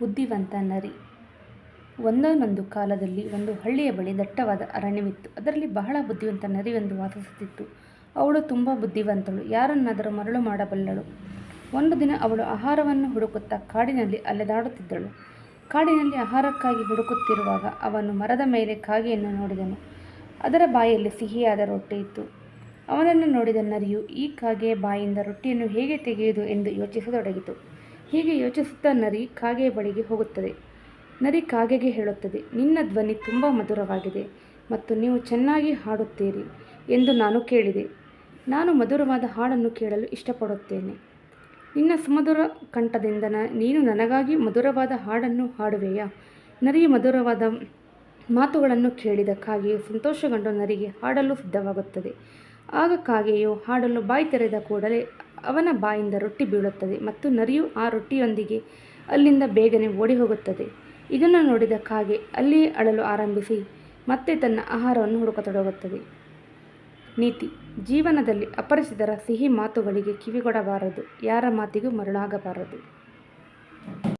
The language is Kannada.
ಬುದ್ಧಿವಂತ ನರಿ ಒಂದೊಂದೊಂದು ಕಾಲದಲ್ಲಿ ಒಂದು ಹಳ್ಳಿಯ ಬಳಿ ದಟ್ಟವಾದ ಅರಣ್ಯವಿತ್ತು. ಅದರಲ್ಲಿ ಬಹಳ ಬುದ್ಧಿವಂತ ನರಿಯೊಂದು ವಾಸಿಸುತ್ತಿತ್ತು. ಅವಳು ತುಂಬ ಬುದ್ಧಿವಂತಳು, ಯಾರನ್ನಾದರೂ ಮರಳು ಮಾಡಬಲ್ಲಳು. ಒಂದು ದಿನ ಅವಳು ಆಹಾರವನ್ನು ಹುಡುಕುತ್ತಾ ಕಾಡಿನಲ್ಲಿ ಅಲೆದಾಡುತ್ತಿದ್ದಳು. ಕಾಡಿನಲ್ಲಿ ಆಹಾರಕ್ಕಾಗಿ ಹುಡುಕುತ್ತಿರುವಾಗ ಅವನು ಮರದ ಮೇಲೆ ಕಾಗೆಯನ್ನು ನೋಡಿದನು. ಅದರ ಬಾಯಲ್ಲಿ ಸಿಹಿಯಾದ ರೊಟ್ಟಿ ಇತ್ತು ಅವನನ್ನು ನೋಡಿದ ನರಿಯು ಈ ಕಾಗೆಯ ಬಾಯಿಂದ ರೊಟ್ಟಿಯನ್ನು ಹೇಗೆ ತೆಗೆಯುವುದು ಎಂದು ಯೋಚಿಸತೊಡಗಿತು. ಹೀಗೆ ಯೋಚಿಸುತ್ತಾ ನರಿ ಕಾಗೆಯ ಬಳಿಗೆ ಹೋಗುತ್ತದೆ. ನರಿ ಕಾಗೆಗೆ ಹೇಳುತ್ತದೆ, ನಿನ್ನ ಧ್ವನಿ ತುಂಬ ಮಧುರವಾಗಿದೆ ಮತ್ತು ನೀವು ಚೆನ್ನಾಗಿ ಹಾಡುತ್ತೀರಿ ಎಂದು ನಾನು ಕೇಳಿದೆ. ನಾನು ಮಧುರವಾದ ಹಾಡನ್ನು ಕೇಳಲು ಇಷ್ಟಪಡುತ್ತೇನೆ. ನಿನ್ನ ಸುಮಧುರ ಕಂಠದಿಂದ ನೀನು ನನಗಾಗಿ ಮಧುರವಾದ ಹಾಡನ್ನು ಹಾಡುವೆಯಾ? ನರಿ ಮಧುರವಾದ ಮಾತುಗಳನ್ನು ಕೇಳಿದ ಕಾಗೆಯು ಸಂತೋಷಗೊಂಡು ನರಿಗೆ ಹಾಡಲು ಸಿದ್ಧವಾಗುತ್ತದೆ. ಆಗ ಕಾಗೆಯು ಹಾಡಲು ಬಾಯಿ ತೆರೆದ ಕೂಡಲೇ ಅವನ ಬಾಯಿಂದ ರೊಟ್ಟಿ ಬೀಳುತ್ತದೆ ಮತ್ತು ನರಿಯು ಆ ರೊಟ್ಟಿಯೊಂದಿಗೆ ಅಲ್ಲಿಂದ ಬೇಗನೆ ಓಡಿ ಹೋಗುತ್ತದೆ ಇದನ್ನು ನೋಡಿದ ಕಾಗೆ ಅಲ್ಲಿಯೇ ಅಳಲು ಆರಂಭಿಸಿ ಮತ್ತೆ ತನ್ನ ಆಹಾರವನ್ನು ಹುಡುಕತೊಡಗುತ್ತದೆ. ನೀತಿ: ಜೀವನದಲ್ಲಿ ಅಪರಿಚಿತರ ಸಿಹಿ ಮಾತುಗಳಿಗೆ ಕಿವಿಗೊಡಬಾರದು, ಯಾರ ಮಾತಿಗೂ ಮರುಳಾಗಬಾರದು.